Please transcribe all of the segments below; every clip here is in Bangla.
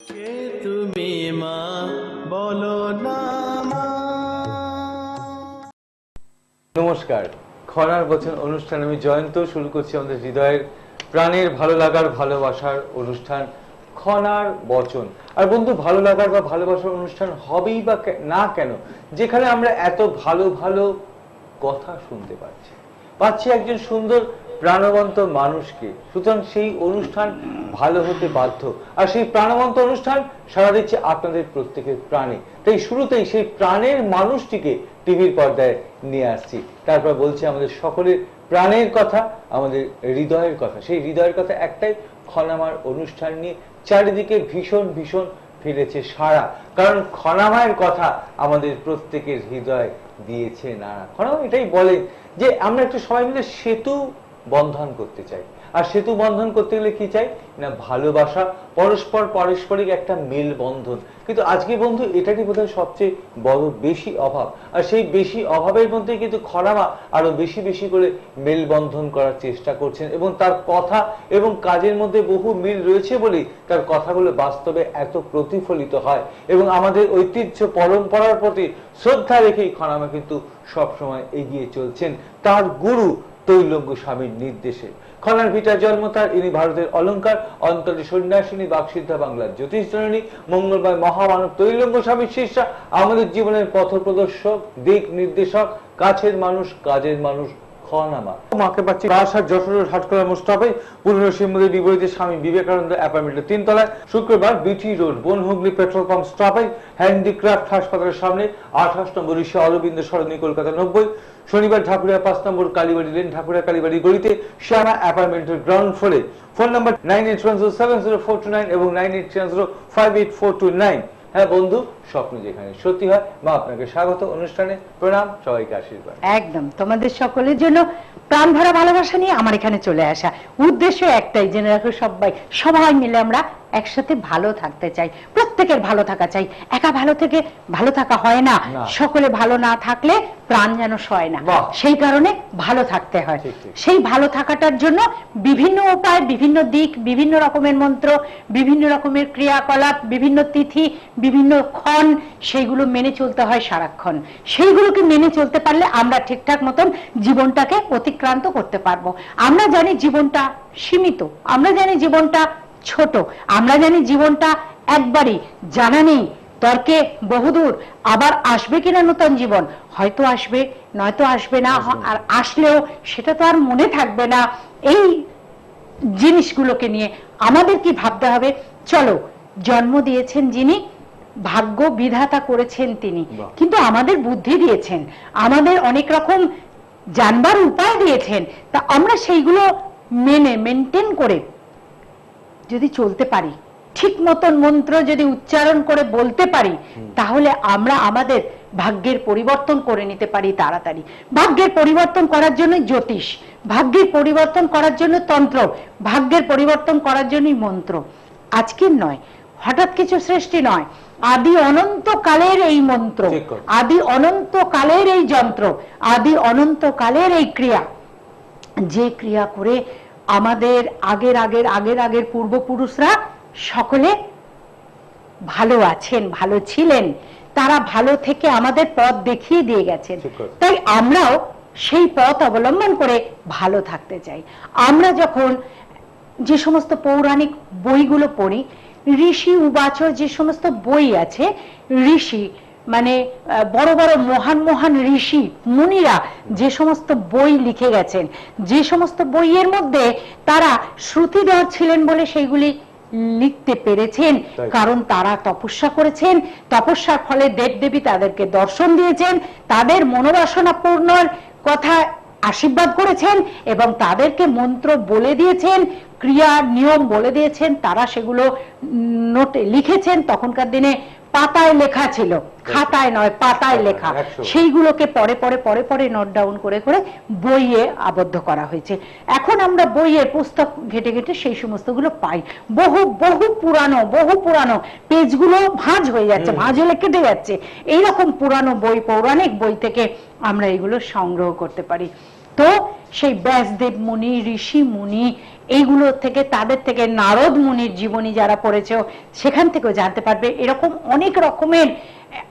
কে তুমি মা? বলো না নমস্কার। খরার বচন অনুষ্ঠান আমি জয়ন্ত শুরু করছি আমাদের হৃদয়ের প্রাণের ভালো লাগার, ভালোবাসার অনুষ্ঠান, খনার বচন। আর বন্ধু, ভালো লাগার বা ভালোবাসার অনুষ্ঠান হবেই বা না কেন, যেখানে আমরা এত ভালো ভালো কথা শুনতে পাচ্ছি। পাচ্ছি একজন সুন্দর প্রাণবন্ত মানুষকে। সুতরাং সেই অনুষ্ঠান ভালো হতে বাধ্য। আর সেই প্রাণবন্ত অনুষ্ঠান সারা দিচ্ছে আপনাদের প্রত্যেকের প্রাণে। তাই শুরুতেই সেই প্রাণের মানুষটিকে টিভির পর্দায় নিয়ে আসছি। তারপর বলছি আমাদের সকলের প্রাণের কথা, আমাদের হৃদয়ের কথা। সেই হৃদয়ের কথা একটাই, খনামার অনুষ্ঠান নিয়ে চারিদিকে ভীষণ ভীষণ ফিরেছে সারা কারণ খনামায়ের কথা আমাদের প্রত্যেকের হৃদয় দিয়েছে নাড়া খনামা এটাই বলেন যে, আমরা একটু সবাই মিলে সেতু বন্ধন করতে চাই। আর সেতু বন্ধন করতে গেলে কি চাই? না, ভালোবাসা, পরস্পর পারস্পরিক একটা মেল বন্ধন। কিন্তু আজকে বন্ধু, এটারই বোধহয় সবচেয়ে বড় বেশি অভাব। আর সেই বেশি অভাবের মধ্যে কিন্তু খরামা আরও বেশি বেশি করে মেল বন্ধন করার চেষ্টা করছেন। এবং তার কথা এবং কাজের মধ্যে বহু মিল রয়েছে বলেই তার কথাগুলো বাস্তবে এত প্রতিফলিত হয়। এবং আমাদের ঐতিহ্য পরম্পরার প্রতি শ্রদ্ধা রেখেই খনামা কিন্তু সবসময় এগিয়ে চলছেন। তার গুরু তৈলঙ্গ স্বামীর নির্দেশে। খনার ভিটা জন্ম তার, ইনি ভারতের অলঙ্কার, অন্তরে সন্ন্যাসিনী বাকসিদ্ধা বাংলার জ্যোতিষ জননী, মঙ্গলময় মহামানব তৈলঙ্গ স্বামীর শিষ্যা, আমাদের জীবনের পথ প্রদর্শক, দিক নির্দেশক, কাছের মানুষ, কাজের মানুষ সরণি, কলকাতা নব্বই। শনিবার ঢাকুরিয়া পাঁচ নম্বর কালীবাড়ি লেন ঢাকুরিয়া কালীবাড়ি গলিতে শ্যামা অ্যাপার্টমেন্টের গ্রাউন্ড ফ্লোরে phone number nine eight one zero seven zero four nine এবং nine eight five eight four two nine হ্যাঁ বন্ধু স্বপ্ন যেখানে সত্যি হয় মা আপনাকে স্বাগত অনুষ্ঠানে। প্রণাম সবাইকে আশীর্বাদ। একদম তোমাদের সকলের জন্য প্রাণ ভরা ভালোবাসা নিয়ে আমার এখানে চলে আসা। উদ্দেশ্য একটাই জেনে রাখো সবাই সবাই মিলে আমরা একসাথে ভালো থাকতে চাই। প্রত্যেকের ভালো থাকা চাই। একা ভালো থেকে ভালো থাকা হয় না। সকলে ভালো না থাকলে প্রাণ যেন সয় না। সেই কারণে ভালো থাকতে হয়। সেই ভালো থাকাটার জন্য বিভিন্ন উপায় বিভিন্ন দিক বিভিন্ন রকমের মন্ত্র বিভিন্ন রকমের ক্রিয়াকলাপ বিভিন্ন তিথি বিভিন্ন ক্ষণ সেইগুলো মেনে চলতে হয় সারাক্ষণ। সেইগুলোকে মেনে চলতে পারলে আমরা ঠিকঠাক মতন জীবনটাকে অতিক্রান্ত করতে পারব। আমরা জানি জীবনটা সীমিত আমরা জানি জীবনটা ছোট আমরা জানি জীবনটা একবারই জানা নেই তর্কে বহুদূর আবার আসবে কিনা নতুন জীবন? হয়তো আসবে নয়তো আসবে না আর আসলেও সেটা তো আর মনে থাকবে না। এই জিনিসগুলোকে নিয়ে আমাদের কি ভাবতে হবে? চলো জন্ম দিয়েছেন যিনি ভাগ্য বিধাতা করেছেন তিনি। কিন্তু আমাদের বুদ্ধি দিয়েছেন আমাদের অনেক রকম জানবার উপায় দিয়েছেন তা আমরা সেইগুলো মেনে মেনটেন করে যদি চলতে পারি ঠিক মতন মন্ত্র যদি উচ্চারণ করে বলতে পারি তাহলে আমরা আমাদের ভাগ্যের পরিবর্তন করে নিতে পারি তাড়াতাড়ি। ভাগ্যের পরিবর্তন করার জন্য জ্যোতিষ ভাগ্যের পরিবর্তন করার জন্য তন্ত্র ভাগ্যের পরিবর্তন করার জন্যই মন্ত্র। আজকের নয় হঠাৎ কিছু সৃষ্টি নয়। আদি অনন্ত কালের এই মন্ত্র আদি অনন্ত কালের এই যন্ত্র আদি অনন্ত কালের এই ক্রিয়া। যে ক্রিয়া করে আমাদের আগের আগের আগের আগের পূর্বপুরুষরা সকলে ভালো আছেন ভালো ছিলেন। তারা ভালো থেকে আমাদের পথ দেখিয়ে দিয়ে গেছেন। তাই আমরাও সেই পথ অবলম্বন করে ভালো থাকতে চাই। আমরা যখন যে সমস্ত পৌরাণিক বইগুলো পড়ি ঋষি উবাচর যে সমস্ত বই আছে ঋষি মানে বড় বড় মহান মহান ঋষি মুনিরা যে সমস্ত বই লিখে গেছেন যে সমস্ত বইয়ের মধ্যে তারা শ্রুতিধর ছিলেন বলে সেইগুলি লিখতে পেরেছেন কারণ তারা তপস্যা করেছেন তপস্যার ফলে দেবদেবী তাদেরকে দর্শন দিয়েছেন তাদের মনোবাসনা পূর্ণর কথা আশীর্বাদ করেছেন এবং তাদেরকে মন্ত্র বলে দিয়েছেন ক্রিয়া নিয়ম বলে দিয়েছেন, তারা সেগুলো নোটে লিখেছেন। তখনকার দিনে পাতায় লেখা ছিল। খাতায় নয় পাতায় লেখা। সেইগুলোকে পরে পরে পরে পরে নোট ডাউন করে করে বইয়ে আবদ্ধ করা হয়েছে। এখন আমরা বইয়ের পুস্তক ঘেটে ঘেটে সেই সমস্তগুলো পাই। বহু বহু পুরানো বহু পুরানো পেজগুলো ভাঁজ হয়ে যাচ্ছে ভাঁজ হলে কেটে যাচ্ছে। এইরকম পুরানো বই পৌরাণিক বই থেকে আমরা এগুলো সংগ্রহ করতে পারি। তো সেই ব্যাসদেব মুনি ঋষি মুনি এইগুলো থেকে, তাদের থেকে নারদ মুনির জীবনী যারা পড়েছে, সেখান থেকেও জানতে পারবে। এরকম অনেক রকমের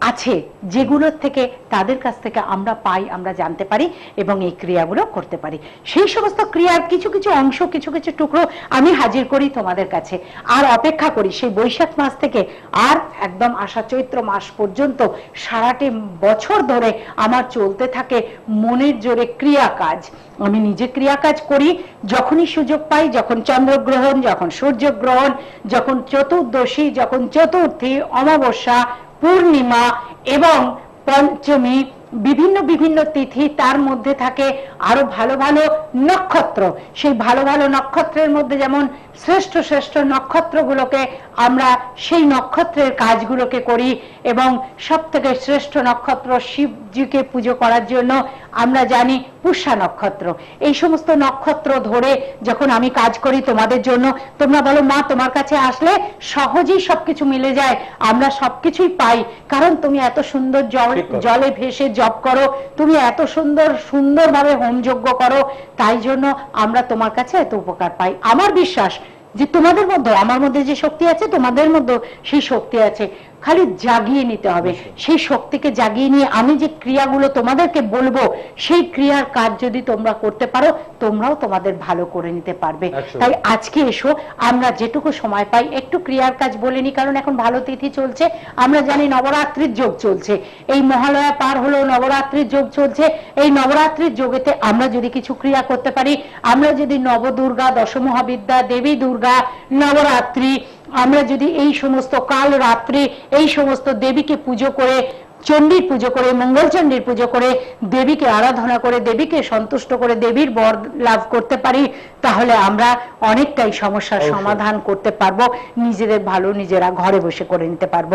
আছে, যেগুলোর থেকে তাদের কাছ থেকে আমরা পাই, আমরা জানতে পারি এবং এই ক্রিয়াগুলো করতে পারি। সেই সমস্ত ক্রিয়ার কিছু কিছু অংশ, কিছু কিছু টুকরো আমি হাজির করি তোমাদের কাছে। আর অপেক্ষা করি, সেই বৈশাখ মাস থেকে আর একদম আষাঢ় চৈত্র মাস পর্যন্ত সারাটি বছর ধরে আমার চলতে থাকে মনের জোরে ক্রিয়া কাজ আমি নিজে ক্রিয়া কাজ করি, যখনই সুযোগ পাই, যখন চন্দ্রগ্রহণ, যখন সূর্যগ্রহণ, যখন চতুর্দশী, যখন চতুর্থী, অমাবস্যা পূর্ণিমা এবং পঞ্চমী বিভিন্ন বিভিন্ন তিথি তার মধ্যে থাকে আরও ভালো ভালো নক্ষত্র। সেই ভালো ভালো নক্ষত্রের মধ্যে যেমন শ্রেষ্ঠ শ্রেষ্ঠ নক্ষত্রগুলোকে আমরা সেই নক্ষত্রের কাজগুলোকে করি এবং সব থেকে শ্রেষ্ঠ নক্ষত্র শিবজিকে পুজো করার জন্য আমরা জানি পুষ্যা নক্ষত্র। এই সমস্ত নক্ষত্র ধরে যখন আমি কাজ করি তোমাদের জন্য তোমরা বলো মা তোমার কাছে আসলে সহজেই সবকিছু মিলে যায় আমরা সবকিছুই পাই। কারণ তুমি এত সুন্দর জল জলে ভেসে জপ করো, তুমি এত সুন্দর, সুন্দরভাবে হোমযজ্ঞ করো, তাই জন্য আমরা তোমার কাছে এত উপকার পাই। আমার বিশ্বাস যে তোমাদের মধ্যে, আমার মধ্যে যে শক্তি আছে, তোমাদের মধ্যে সেই শক্তি আছে। খালি জাগিয়ে নিতে হবে। সেই শক্তিকে জাগিয়ে নিয়ে আমি যে ক্রিয়াগুলো তোমাদেরকে বলব সেই ক্রিয়ার কাজ যদি তোমরা করতে পারো তোমরাও তোমাদের ভালো করে নিতে পারবে। তাই আজকে এসো আমরা যেটুকু সময় পাই একটু ক্রিয়ার কাজ বলে নি কারণ এখন ভালো তিথি চলছে। আমরা জানি নবরাত্রির যোগ চলছে। এই মহালয়া পার হলো নবরাত্রির যোগ চলছে। এই নবরাত্রির যোগেতে আমরা যদি কিছু ক্রিয়া করতে পারি আমরা যদি নবদুর্গা দশমহাবিদ্যা দেবী দুর্গা নবরাত্রি আমরা যদি এই সমস্ত কাল রাত্রি এই সমস্ত দেবীকে পুজো করে চণ্ডীর পুজো করে মঙ্গলচণ্ডীর পুজো করে দেবীকে আরাধনা করে দেবীকে সন্তুষ্ট করে দেবীর বর লাভ করতে পারি তাহলে আমরা অনেকটাই সমস্যার সমাধান করতে পারব নিজেদের ভালো নিজেরা ঘরে বসে করে নিতে পারব।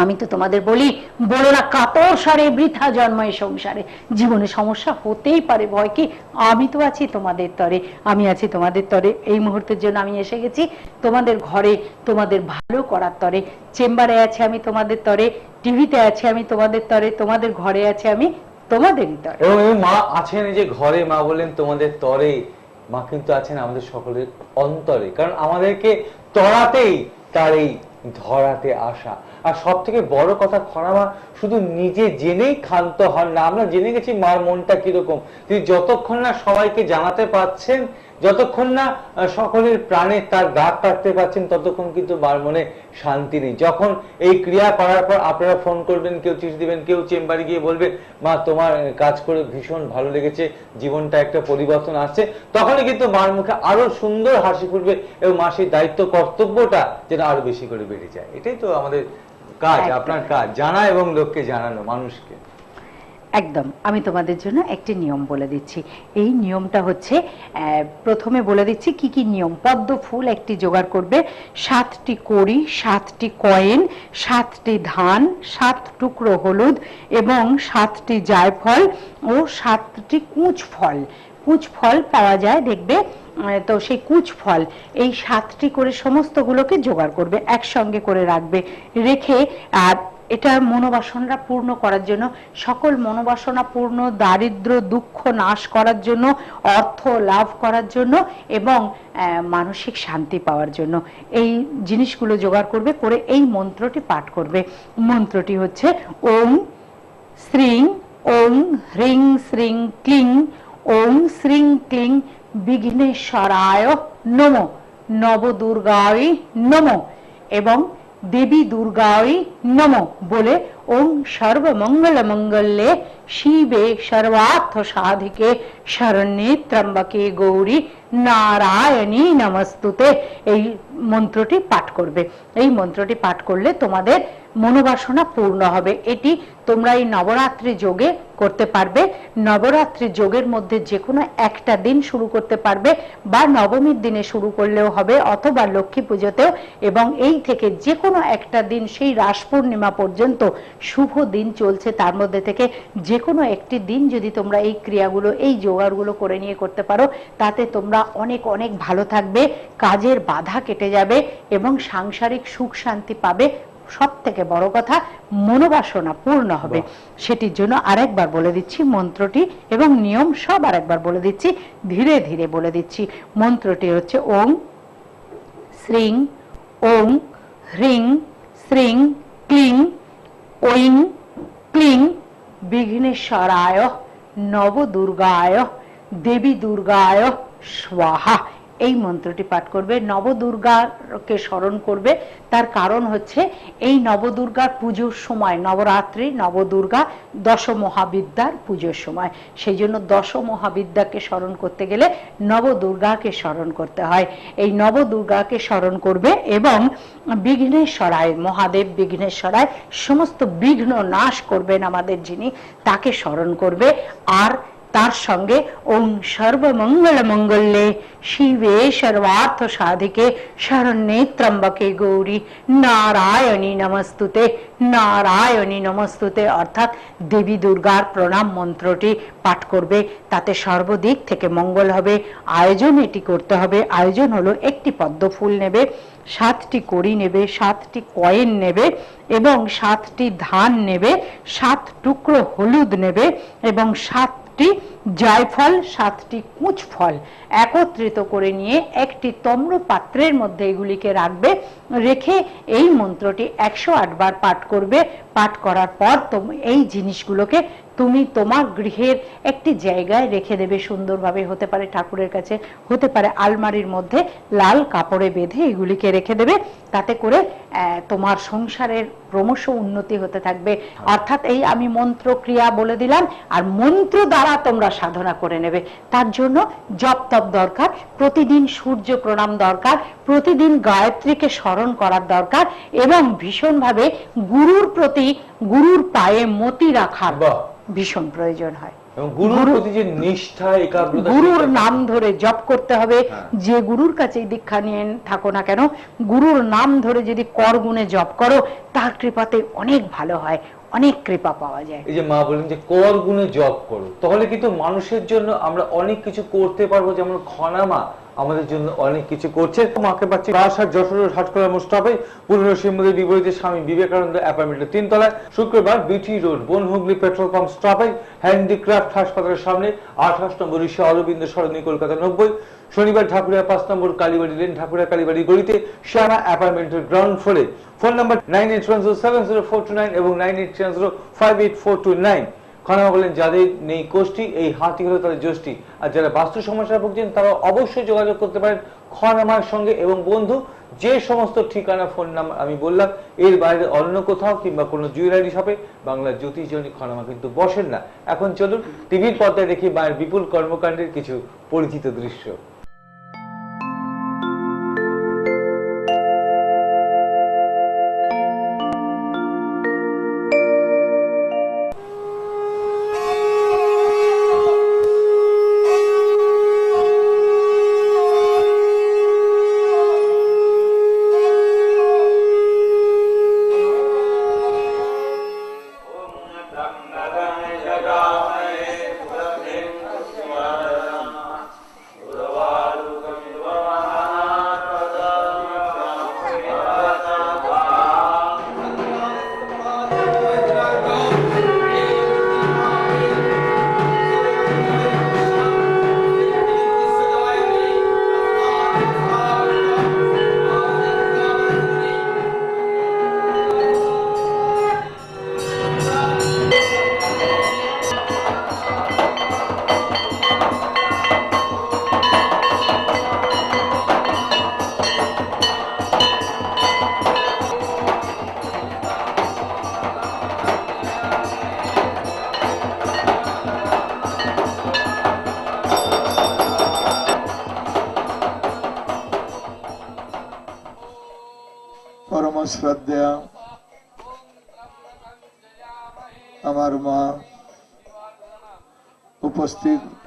আমি তো তোমাদের বলি, বলো না কাতর সারে, বৃথা জন্ম এই সংসারে। জীবনে সমস্যা হতেই পারে, ভয় কি? আমি তো আছি তোমাদের তরে, আমি আছি তোমাদের তরে। এই মুহূর্তের জন্য আমি এসে গেছি তোমাদের ঘরে, তোমাদের ভালো করার তরে। চেম্বারে আছে আমি তোমাদের তরে, টিভিতে আছে আমি তোমাদের তরে, তোমাদের ঘরে আছে আমি তোমাদেরই তরে। মা আছেন যে ঘরে, মা বললেন তোমাদের তরে। মা কিন্তু আছেন আমাদের সকলের অন্তরে, কারণ আমাদেরকে তরাতেই তার এই ধরাতে আসা। আর সব থেকে বড় কথা খরা মা শুধু নিজে জেনেই ক্ষান্ত হন না। আমরা জেনে গেছি মার মনটা কীরকম। তিনি যতক্ষণ না সবাইকে জানাতে পাচ্ছেন যতক্ষণ না সকলের প্রাণে তার দাগ কাটতে পারছেন ততক্ষণ কিন্তু মনে শান্তি নেই। যখন এই ক্রিয়া করার পর আপনারা ফোন করবেন কেউ চিঠি দিবেন কেউ চেম্বারে গিয়ে বলবেন মা তোমার কাজ করে ভীষণ ভালো লেগেছে জীবনটা একটা পরিবর্তন আসছে। তখনই কিন্তু মার মুখে আরও সুন্দর হাসি ফুটবে এবং মা সেই দায়িত্ব কর্তব্যটা যেন আরও বেশি করে বেড়ে যায়। এটাই তো আমাদের কাজ আপনার কাজ জানা এবং লোককে জানানো মানুষকে। একদম। আমি তোমাদের জন্য একটি নিয়ম বলে দিচ্ছি। এই নিয়মটা হচ্ছে প্রথমে বলে দিচ্ছি কি কি নিয়ম। পদ্ম ফুল একটি জোগাড় করবে, সাতটি কড়ি, সাতটি কয়েন, সাতটি ধান, সাত টুকরো হলুদ এবং সাতটি জায়ফল ও সাতটি কুঁচ ফল। কুঁচ ফল পাওয়া যায়, দেখবে তো সেই কুচ ফল এই সাতটি করে সমস্তগুলোকে জোগাড় করবে, একসঙ্গে করে রাখবে। রেখে আর এটা মনোবাসনা পূর্ণ করার জন্য, সকল মনোবাসনা পূর্ণ, দারিদ্র, দুঃখ নাশ করার জন্য, অর্থ লাভ করার জন্য এবং মানসিক শান্তি পাওয়ার জন্য। এই জিনিসগুলো জোগাড় করবে, করে এই মন্ত্রটি পাঠ করবে। মন্ত্রটি হচ্ছে, ওম শ্রীং ওং হ্রিং শ্রিং ক্লিং ওং শ্রিং ক্লিং বিঘ্নেশ্বরায় নমো, নবদুর্গায় নমো এবং দেবী দুর্গাই নম বলে ওম সর্বমঙ্গল মঙ্গলে শিবে সর্বার্থ সাধিকে শরণ্যে ত্রম্বকে গৌরী নারায়ণী নমস্তুতে। এই মন্ত্রটি পাঠ করবে। এই মন্ত্রটি পাঠ করলে তোমাদের মনোবাসনা পূর্ণ হবে। এটি তোমরা এই নবরাত্রি যোগে করতে পারবে। নবরাত্রি যোগের মধ্যে যে কোনো একটা দিন শুরু করতে পারবে বা নবমীর দিনে শুরু করলেও হবে অথবা লক্ষ্মী পুজোতেও এবং এই থেকে যে কোনো একটা দিন সেই রাস পূর্ণিমা পর্যন্ত শুভ দিন চলছে তার মধ্যে থেকে যে কোনো একটি দিন যদি তোমরা এই ক্রিয়াগুলো এই জোগাড়গুলো করে নিয়ে করতে পারো তাতে তোমরা অনেক অনেক ভালো থাকবে কাজের বাধা কেটে যাবে এবং সাংসারিক সুখ শান্তি পাবে। সব থেকে বড় কথা মনোবাসনা পূর্ণ হবে। সেটির জন্য আরেকবার বলে দিচ্ছি মন্ত্রটি এবং নিয়ম সব আরেকবার বলে দিচ্ছি ধীরে ধীরে বলে দিচ্ছি। মন্ত্রটি হচ্ছে ওং শ্রিং ওং হ্রিং শ্রিং ক্লিং ঐং ক্লিং বিঘ্নেশ্বরায় নবদুর্গায় দেবী দুর্গায় স্বাহা। এই মন্ত্রটি পাঠ করবে। নবদুর্গাকে স্মরণ করবে। তার কারণ হচ্ছে এই নবদুর্গার পুজোর সময়, নবরাত্রি, নবদুর্গা দশ মহাবিদ্যার পুজোর সময়। সেই জন্য দশ মহাবিদ্যাকে স্মরণ করতে গেলে নবদুর্গাকে স্মরণ করতে হয়। এই নবদুর্গাকে স্মরণ করবে এবং বিঘ্নেশ্বরায়, মহাদেব বিঘ্নেশ্বরায়, সমস্ত বিঘ্ন নাশ করবেন আমাদের যিনি, তাকে স্মরণ করবে। আর তার সঙ্গে ওং সর্বমঙ্গল মঙ্গলে শিবে সর্বার্থ সাধিকে শরণ্যে ত্রম্বকে গৌরী, নারায়ণী নমস্তুতে নারায়ণী নমস্তুতে, অর্থাৎ দেবী দুর্গার প্রণাম মন্ত্রটি পাঠ করবে। তাতে সর্বদিক থেকে মঙ্গল হবে। আয়োজন এটি করতে হবে। আয়োজন হলো একটি পদ্ম ফুল নেবে, সাতটি কড়ি নেবে, সাতটি কয়েন নেবে এবং সাতটি ধান নেবে, সাত টুকরো হলুদ নেবে এবং সাতটি জয়ফল, সাতটি কুচ ফল একত্রিত করে নিয়ে একটি তম্র পাত্রের মধ্যে এগুলিকে রাখবে, রেখে এই মন্ত্রটি একশো আটবার পাঠ করবে। পাঠ করার পর এই জিনিসগুলোকে তুমি তোমার গৃহের একটি জায়গায় রেখে দেবে, সুন্দরভাবে হতে পারে ঠাকুরের কাছে, হতে পারে আলমারির মধ্যে লাল কাপড়ে বেঁধে এগুলিকে রেখে দেবে। তাতে করে তোমার সংসারের ক্রমশ উন্নতি হতে থাকবে। অর্থাৎ এই আমি মন্ত্র ক্রিয়া বলে দিলাম আর মন্ত্র দ্বারা তোমরা সাধনা করে নেবে। তার জন্য জপ তপ দরকার প্রতিদিন সূর্য প্রণাম দরকার প্রতিদিন গায়ত্রীকে স্মরণ করার দরকার এবং ভীষণভাবে গুরুর প্রতি গুরুর পায়ে মতি রাখার ভীষণ প্রয়োজন হয়। এবং গুরুর প্রতি যে নিষ্ঠা একাগ্রতা গুরুর নাম ধরে জপ করতে হবে। হ্যাঁ। যে গুরুর কাছে দীক্ষা নিয়ে থাকো না কেন গুরুর নাম ধরে যদি কর গুণে জপ করো তার কৃপাতে অনেক ভালো হয় অনেক কৃপা পাওয়া যায়। এই যে মা বলেন যে কর গুণে জব করো তাহলে কিন্তু মানুষের জন্য আমরা অনেক কিছু করতে পারব যেমন খনা মা আমাদের জন্য অনেক কিছু করছে। মাকে পাচ্ছি বারাসাত যশোর হাটকলা মোস্টাফে পুরনো শিমুদের বিপরীতে স্বামী বিবেকানন্দ অ্যাপার্টমেন্টের তিনতলায়। শুক্রবার BT road, Bonhooghly petrol pump stoppage handicraft হাসপাতালের সামনে আঠাশ নম্বর ঋষি অরবিন্দ সরণি, কলকাতা নব্বই। শনিবার ঠাকুরিয়া পাঁচ নম্বর কালীবাড়ি লেন ঠাকুরিয়া কালীবাড়ি গলিতে শ্যামা অ্যাপার্টমেন্টের গ্রাউন্ড ফ্লোরে phone number nine eight one zero seven zero four two nine এবং nine eight zero five eight four two nine Khonama বলেন যাদের নেই কোষ্ঠী, এই হাতি হলো তাদের যষ্টি আর যারা বাস্তু সমস্যা ভুগছেন তারা অবশ্যই যোগাযোগ করতে পারেন খনামার সঙ্গে। এবং বন্ধু, যে সমস্ত ঠিকানা, ফোন নাম্বার আমি বললাম, এর বাইরে অন্য কোথাও কিংবা কোনো জুয়েলারি শপে বাংলার জ্যোতিষজনী খনামা কিন্তু বসেন না। এখন চলুন টিভির পর্দায় দেখি মায়ের বিপুল কর্মকাণ্ডের কিছু পরিচিত দৃশ্য।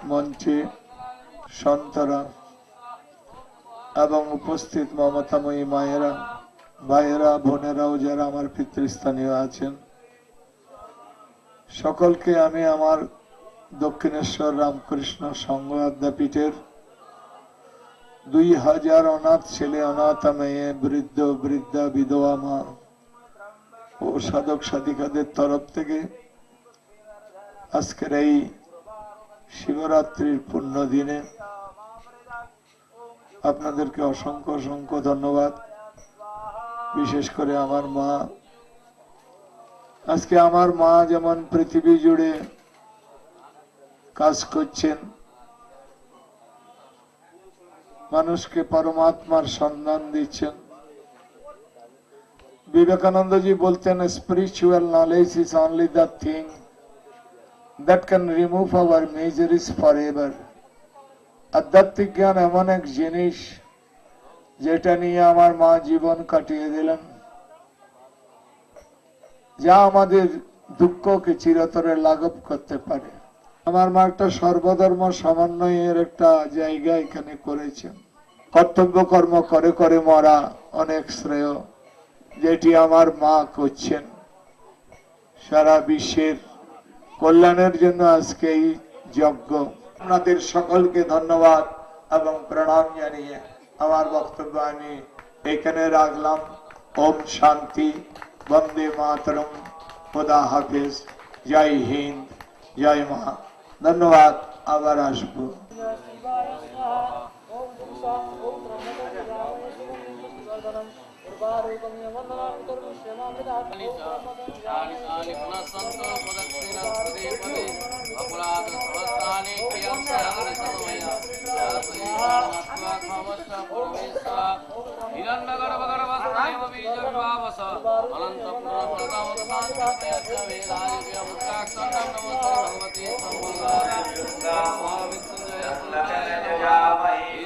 মঞ্চে সন্তরা এবং উপস্থিত মমতাময়ী মায়েরা, ভাইয়েরা, বোনেরাও যারা আমার পিতৃস্থানীয় আছেন। সকলকে আমি আমার দক্ষিণেশ্বর রামকৃষ্ণ সংঘ আদ্যাপীঠের দুই হাজার অনাথ ছেলে, অনাথ মেয়ে, বৃদ্ধ, বৃদ্ধা, বিধবা মা ও সাধক সাধিকাদের তরফ থেকে আজকের এই শিবরাত্রির পূর্ণ দিনে আপনাদেরকে অসংখ্য অসংখ্য ধন্যবাদ। বিশেষ করে আমার মা। আজকে আমার মা যেমন পৃথিবী জুড়ে কাজ করছেন, মানুষকে পরমাত্মার সন্ধান দিচ্ছেন। বিবেকানন্দজি বলতেন spiritual knowledge is only the thing that can remove our miseries for ever আধ্যাত্মিক জ্ঞান এমন এক জিনিস যেটা নিয়ে আমার মা জীবন কাটিয়ে দিলেন, যা আমাদের দুঃখকে চিরতরে লাঘব করতে পারে। আমার মা একটা সর্বধর্ম সমন্বয়ের একটা জায়গা এখানে করেছেন। কর্তব্য কর্ম করে করে মরা অনেক শ্রেয় যেটি আমার মা করছেন। সারা বিশ্বের কল্যাণের জন্য আজকে এই যজ্ঞ। আপনাদের সকলকে ধন্যবাদ এবং প্রণাম জানিয়ে আমার বক্তব্য আমি এখানে রাখলাম। ওম শান্তি, বন্দে মাতরম, খোদা হাফেজ। জয় হিন্দ, জয় মা। ধন্যবাদ, আবার আসব। وبارك ومن أكثر مسلما بدعة ثالث آل فنصنت وقدسنا الفدي فدي وقرات سوستاني قيام سيغر سمويا يا سيدنا أسواق فمسا قرميسا إلان نغر بغر وسنائم بيجر وابسا أنت پرسلتا وطمان تيسا ويلائي بيا مستاكسن نمو سرمتي سمولا يا مامت سنجي سنجي جاوائي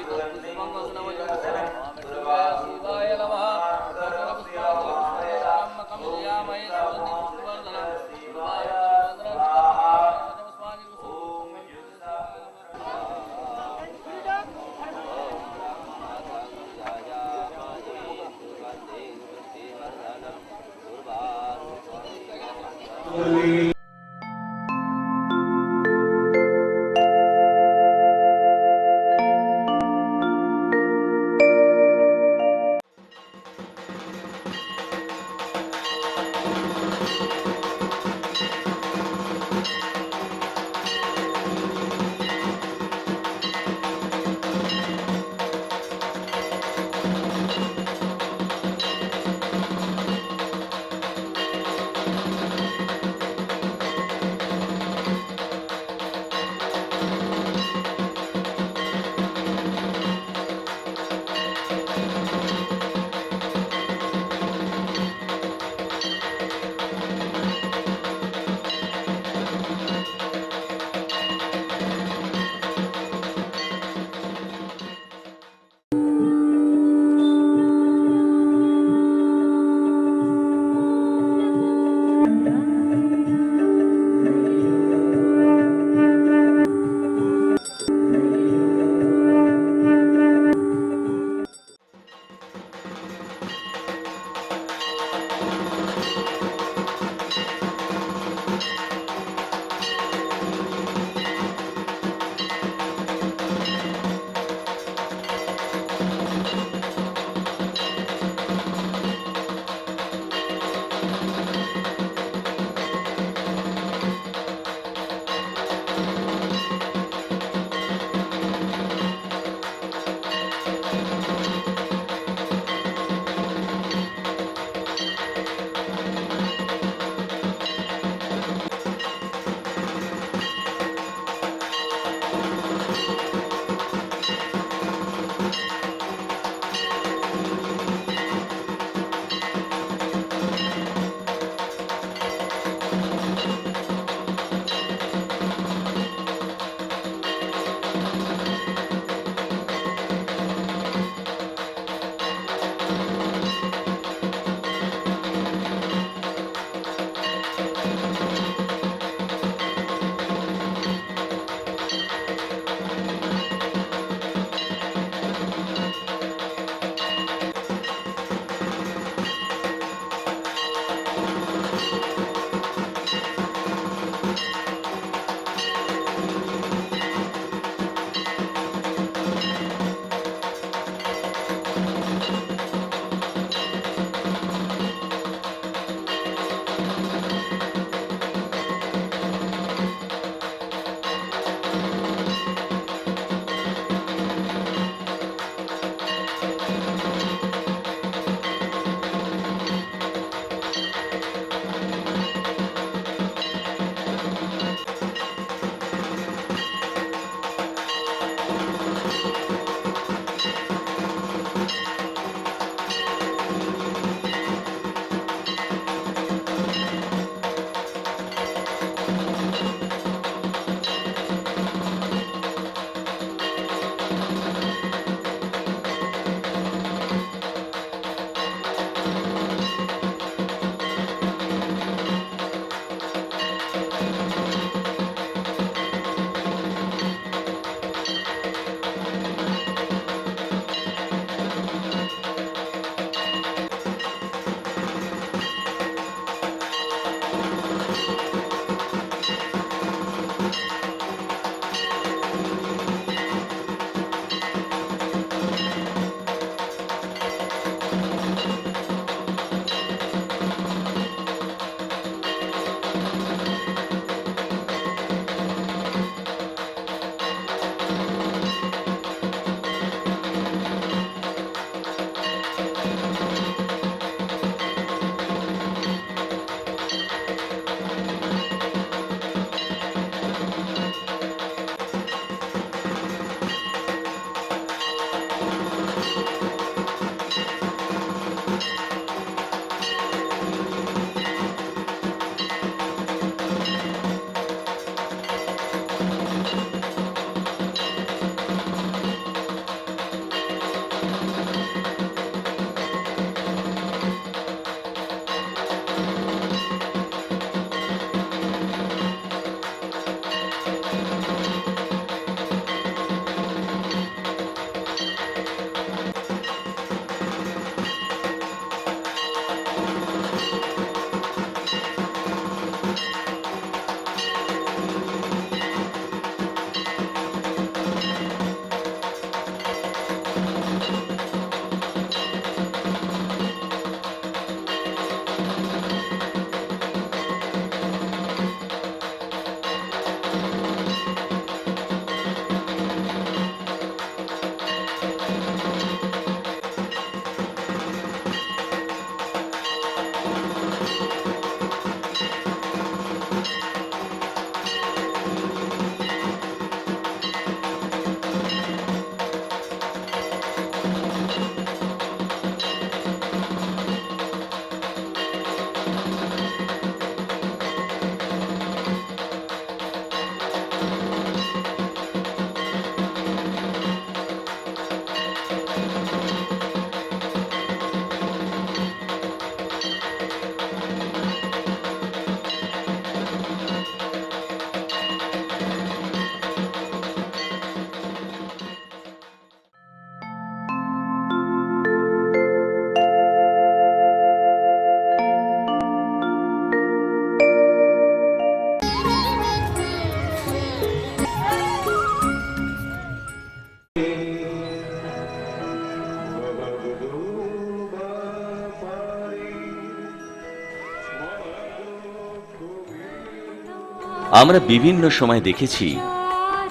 আমরা বিভিন্ন সময় দেখেছি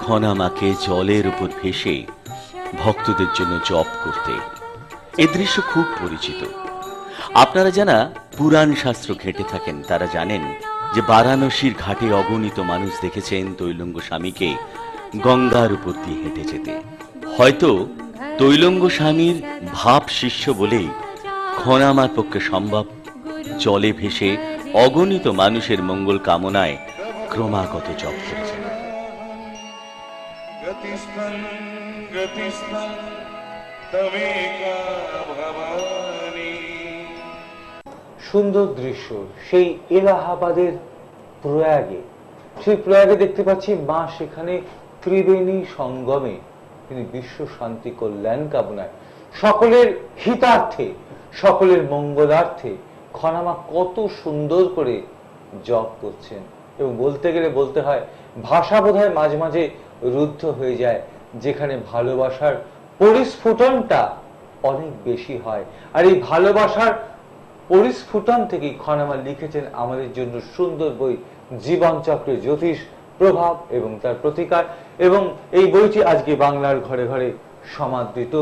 খনা মাকে জলের উপর ভেসে ভক্তদের জন্য জপ করতে। এ দৃশ্য খুব পরিচিত। আপনারা যারা পুরাণ শাস্ত্র ঘেঁটে থাকেন, তারা জানেন যে বারাণসীর ঘাটে অগণিত মানুষ দেখেছেন তৈলঙ্গ স্বামীকে গঙ্গার উপর দিয়ে হেঁটে যেতে। হয়তো তৈলঙ্গ স্বামীর ভাব শিষ্য বলেই খনামার পক্ষে সম্ভব। জলে ভেসে অগণিত মানুষের মঙ্গল কামনায় ক্রমাগত জপ করে যান সুন্দর দৃশ্য সেই এলাহাবাদের প্রয়াগে। সেই প্রয়াগে দেখতে পাচ্ছি মা সেখানে ত্রিবেণী সঙ্গমে তিনি বিশ্ব শান্তি কল্যাণ কামনায়। সকলের হিতার্থে সকলের মঙ্গলার্থে খনামা কত সুন্দর করে জপ করছেন। এবং বলতে গেলে বলতে হয়, ভাষা বোধহয় মাঝে মাঝে রুদ্ধ হয়ে যায়, যেখানে ভালোবাসার পরিস্ফুটনটা অনেক বেশি হয়। আর এই ভালোবাসার পরিস্ফুটন থেকেই খনামা লিখেছেন আমাদের জন্য সুন্দর বই, জীবন চক্রে জ্যোতিষ, প্রভাব এবং তার প্রতিকার। এবং এই বইটি আজকে বাংলার ঘরে ঘরে সমাদৃত।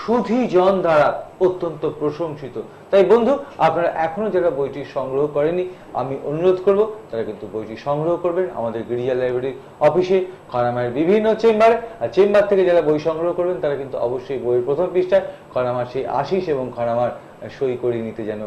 সুধীজন দ্বারা অত্যন্ত প্রশংসিত। তাই বন্ধু, আপনারা এখনও যারা বইটি সংগ্রহ করেনি আমি অনুরোধ করব, তারা কিন্তু বইটি সংগ্রহ করবেন আমাদের গিরিজা লাইব্রেরির অফিসে, খনামায়ের বিভিন্ন চেম্বারে। আর চেম্বার থেকে যারা বই সংগ্রহ করবেন, তারা কিন্তু অবশ্যই বইয়ের প্রথম পৃষ্ঠায় খনামার সেই আশিস এবং খনামার সই করে নিতে যেন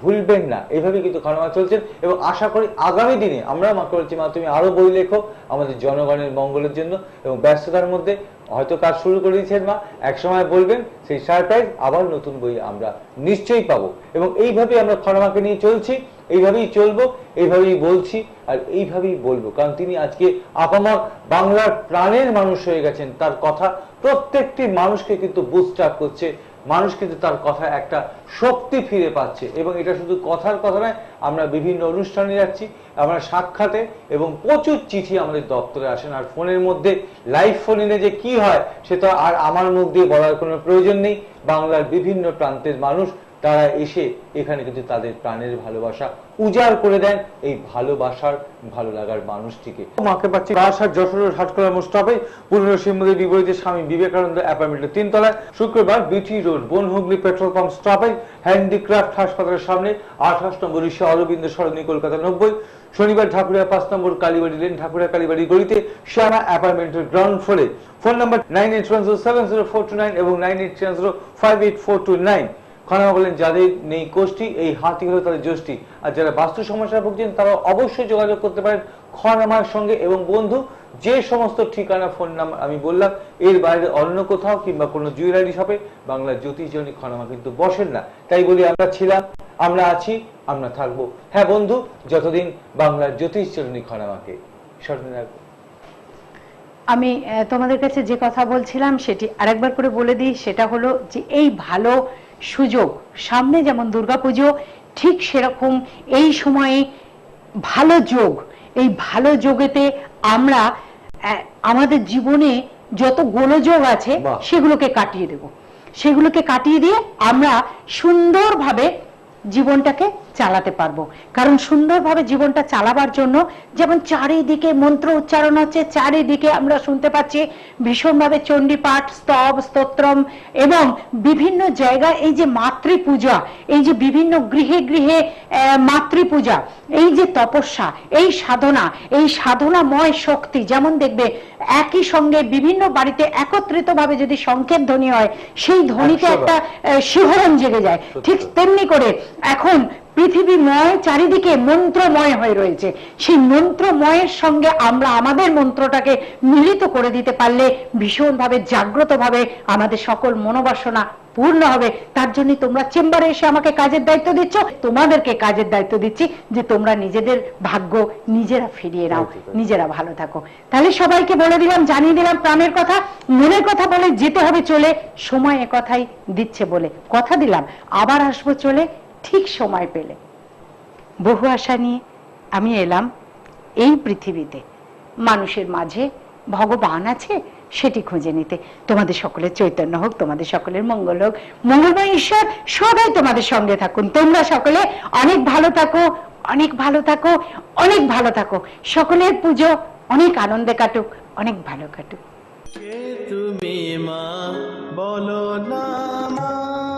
ভুলবেন না। এইভাবে কিন্তু খনামা চলছেন এবং আশা করি আগামী দিনে আমরা মা করেছি মা তুমি আরও বই লেখো আমাদের জনগণের মঙ্গলের জন্য এবং ব্যস্ততার মধ্যে হয়তো কাজ শুরু করে দিয়েছেন এক সময় বলবেন, সেই সারপ্রাইজ আবার নতুন বই আমরা নিশ্চয়ই পাবো। এবং এইভাবেই আমরা খরমাকে নিয়ে চলছি, এইভাবেই চলবো, এইভাবেই বলছি, আর এইভাবেই বলব। কারণ তিনি আজকে আপামা বাংলার প্রাণের মানুষ হয়ে গেছেন, তার কথা প্রত্যেকটি মানুষকে কিন্তু বুস্ট আপ করছে মানুষ কিন্তু তার কথা একটা শক্তি ফিরে পাচ্ছে এবং এটা শুধু কথার কথা নয়, আমরা বিভিন্ন অনুষ্ঠানে যাচ্ছি, আমরা সাক্ষাতে এবং প্রচুর চিঠি আমাদের দপ্তরে আসেন। আর ফোনের মধ্যে লাইভ ফোন এনে যে কি হয় সেটা আর আমার মুখ দিয়ে বলার কোনো প্রয়োজন নেই। বাংলার বিভিন্ন প্রান্তের মানুষ তারা এসে এখানে কিন্তু তাদের প্রাণের ভালোবাসা উজাড় করে দেন এই ভালোবাসার ভালো লাগার মানুষটিকে। মাকে পাচ্ছি বারাসাত যশোরের হাটকলা মোস্টাফে পুরনো শিবমন্দির বিপরীতে স্বামী বিবেকানন্দ অ্যাপার্টমেন্টের তিনতলায়। শুক্রবার BT road Bonhooghly petrol pump stoppage, handicraft হাসপাতালের সামনে আঠাশ নম্বর ঋষি অরবিন্দ সরণি, কলকাতা নব্বই। শনিবার ঠাকুরিয়া পাঁচ নম্বর কালীবাড়ি লেন ঠাকুরিয়া কালীবাড়ি গলিতে শ্যামা অ্যাপার্টমেন্টের গ্রাউন্ড ফ্লোরে। ফোন নাম্বার নাইন এবং নাইন এইট নাইন। খনামা বলেন যাদের নেই কোষ্ঠী, এই হাতি হলো তাদের যষ্টি আর যারা বাস্তু সমস্যায় ভুগছেন তারা অবশ্যই যোগাযোগ করতে পারেন খনামার সঙ্গে। এবং বন্ধু, যে সমস্ত ঠিকানা, ফোন নাম্বার আমি বললাম, এর বাইরে অন্য কোথাও কিংবা কোনো জুয়েলারি শপে বাংলার জ্যোতিষজনী খনামা কিন্তু বসেন না। তাই বলি, আমরা ছিলাম, আমরা আছি, আমরা থাকব। হ্যাঁ বন্ধু, যতদিন বাংলার জ্যোতিষজনী খনামাকে স্মরণে রাখব আমি তোমাদের কাছে যে কথা বলছিলাম, সেটি আরেকবার করে বলে দিই, সেটা হলো যে এই ভালো সুযোগ। সামনে যেমন দুর্গাপুজো ঠিক সেরকম এই সময়ে ভালো যোগ। এই ভালো যোগেতে আমরা আমাদের জীবনে যত গোলযোগ আছে সেগুলোকে কাটিয়ে দেব। সেগুলোকে কাটিয়ে দিয়ে আমরা সুন্দরভাবে জীবনটাকে চালাতে পারব। কারণ সুন্দরভাবে জীবনটা চালাবার জন্য যেমন চারিদিকে মন্ত্র উচ্চারণ হচ্ছে চারিদিকে আমরা শুনতে পাচ্ছি ভীষণভাবে চণ্ডীপাঠ স্তব স্তোত্রম এবং বিভিন্ন জায়গায় এই যে মাতৃপূজা এই যে বিভিন্ন গৃহে গৃহে আহ, মাতৃপূজা এই যে তপস্যা এই সাধনা এই সাধনাময় শক্তি যেমন দেখবে একই সঙ্গে বিভিন্ন বাড়িতে একত্রিত ভাবে যদি সংকেত ধ্বনি হয় সেই ধ্বনিতে একটা শিহরণ জেগে যায়। ঠিক তেমনি করে এখন পৃথিবীময় চারিদিকে মন্ত্রময় হয়ে রয়েছে। সেই মন্ত্রময়ের সঙ্গে আমরা আমাদের মন্ত্রটাকে মিলিত করে দিতে পারলে ভীষণভাবে জাগ্রতভাবে আমাদের সকল মনোবাসনা পূর্ণ হবে। তার জন্য তোমরা চেম্বারে এসে আমাকে কাজের দায়িত্ব দিচ্ছ। তোমাদেরকে কাজের দায়িত্ব দিচ্ছি যে তোমরা নিজেদের ভাগ্য নিজেরা ফিরিয়ে নাও নিজেরা ভালো থাকো। তাহলে সবাইকে বলে দিলাম জানিয়ে দিলাম প্রাণের কথা। মনের কথা বলে যেতে হবে চলে সময় কথাই দিচ্ছে বলে। কথা দিলাম আবার আসব চলে ঠিক সময় পেলে। বহু আশা নিয়ে আমি এলাম এই পৃথিবীতে। মানুষের মাঝে ভগবান আছে সেটি খুঁজে নিতে। তোমাদের সকলের চৈতন্য হোক, তোমাদের সকলের মঙ্গল হোক, মঙ্গলময় ঈশ্বর সবাই তোমাদের সঙ্গে থাকুন। তোমরা সকলে অনেক ভালো থাকো, অনেক ভালো থাকো, অনেক ভালো থাকো। সকলের পুজো অনেক আনন্দে কাটুক, অনেক ভালো কাটুক। তুমি মা? বলো না মা।